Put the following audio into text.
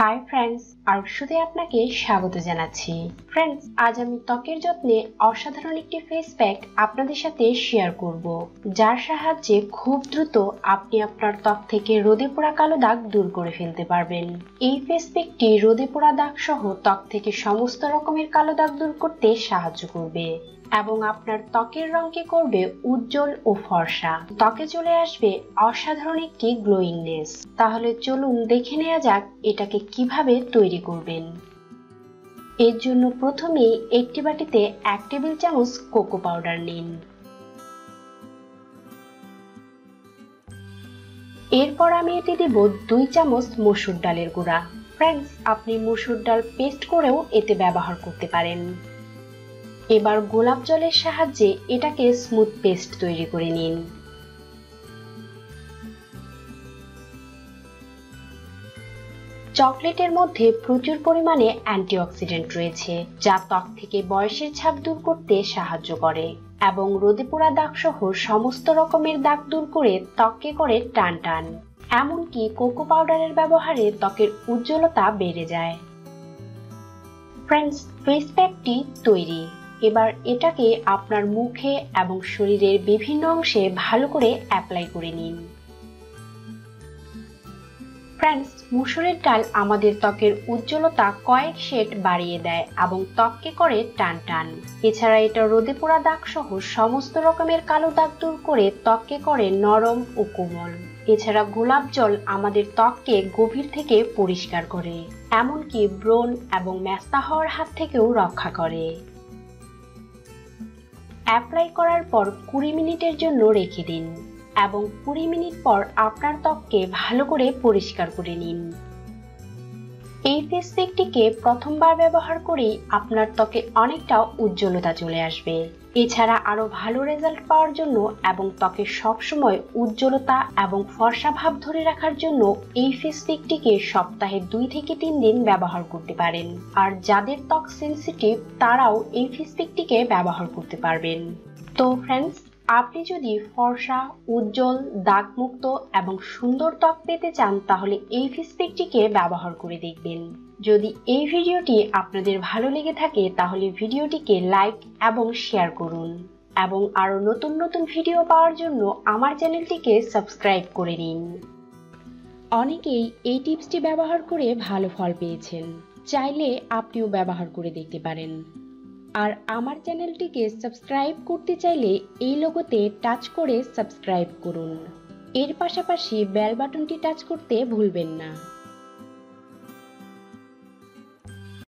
Hi friends আরশুতে আপনাকে স্বাগত জানাচ্ছি। ফ্রেন্ডস আজ আমি ত্বকের যত্নে অসাধারণ একটি ফেস প্যাক আপনাদের সাথে শেয়ার করব, যার সাহায্যে খুব দ্রুত আপনি আপনার ত্বক থেকে রোদে পোড়া কালো দাগ দূর করে ফেলতে পারবেন। এই ফেস প্যাকটি রোদে পোড়া দাগ সহ ত্বক থেকে সমস্ত রকমের কালো দাগ দূর করতে সাহায্য করবে। এবং আপনার ত্বকের রঙকে করবে উজ্জ্বল ও ফর্সা। ত্বকে চলে আসবে অসাধারণ একটি গ্লোয়িংনেস তাহলে চলুন দেখে নেওয়া যাক এটাকে কীভাবে তৈরি করবেন। এর জন্য প্রথমেই একটি বাটিতে এক টেবিল চামচ কোকো পাউডার নিন। এরপর আমি এতে দেব দুই চামচ মসুর ডালের গুঁড়া। ফ্রেন্ডস আপনি মসুর ডাল পেস্ট করেও এতে ব্যবহার করতে পারেন। এবার গোলাপ জলের সাহায্যে এটাকে স্মুথ পেস্ট তৈরি করে নিন। চকলেটের মধ্যে প্রচুর পরিমাণে অ্যান্টিঅক্সিডেন্ট রয়েছে, যা ত্বক থেকে বয়সের ছাপ দূর করতে সাহায্য করে এবং রোদে পোড়া দাগ সহ সমস্ত রকমের দাগ দূর করে ত্বককে করে টান টান। এমনকি কোকো পাউডারের ব্যবহারে ত্বকের উজ্জ্বলতা বেড়ে যায়। ফ্রেন্ডস ফেস প্যাকটি তৈরি। এবার এটাকে আপনার মুখে এবং শরীরের বিভিন্ন অংশে ভালো করে অ্যাপ্লাই করে নিন। ফ্রেন্ডস মুসুরের ডাল আমাদের ত্বকের উজ্জ্বলতা কয়েক শেড বাড়িয়ে দেয় এবং ত্বককে করে টান টান। এছাড়া এটা রোদে পোড়া দাগ সহ সমস্ত রকমের কালো দাগ দূর করে ত্বককে করে নরম ও কোমল। এছাড়া গোলাপ জল আমাদের ত্বককে গভীর থেকে পরিষ্কার করে, এমনকি ব্রণ এবং ম্যাস্তা হওয়ার হাত থেকেও রক্ষা করে। অ্যাপ্লাই করার পর কুড়ি মিনিটের জন্য রেখে দিন এবং কুড়ি মিনিট পর আপনার ত্বককে ভালো করে পরিষ্কার করে নিন। এই ফেস প্রথমবার ব্যবহার করেই আপনার ত্বকে অনেকটা উজ্জ্বলতা চলে আসবে। এছাড়া আরও ভালো রেজাল্ট পাওয়ার জন্য এবং ত্বকে সবসময় উজ্জ্বলতা এবং ফর্সা ভাব ধরে রাখার জন্য এই ফেস সপ্তাহে দুই থেকে তিন দিন ব্যবহার করতে পারেন। আর যাদের ত্বক সেন্সিটিভ তারাও এই ফেস ব্যবহার করতে পারবেন। তো ফ্রেন্ডস আপনি যদি ফর্সা, উজ্জ্বল, দাগমুক্ত এবং সুন্দর ত্বক পেতে চান, তাহলে এই ফেস ব্যবহার করে দেখবেন। যদি এই ভিডিওটি আপনাদের ভালো লেগে থাকে, তাহলে ভিডিওটিকে লাইক এবং শেয়ার করুন। এবং আরও নতুন নতুন ভিডিও পাওয়ার জন্য আমার চ্যানেলটিকে সাবস্ক্রাইব করে নিন। অনেকেই এই টিপসটি ব্যবহার করে ভালো ফল পেয়েছেন। চাইলে আপনিও ব্যবহার করে দেখতে পারেন। আর আমার চ্যানেলটিকে সাবস্ক্রাইব করতে চাইলে এই লোগোতে টাচ করে সাবস্ক্রাইব করুন। এর পাশাপাশি বেল বাটনটি টাচ করতে ভুলবেন না।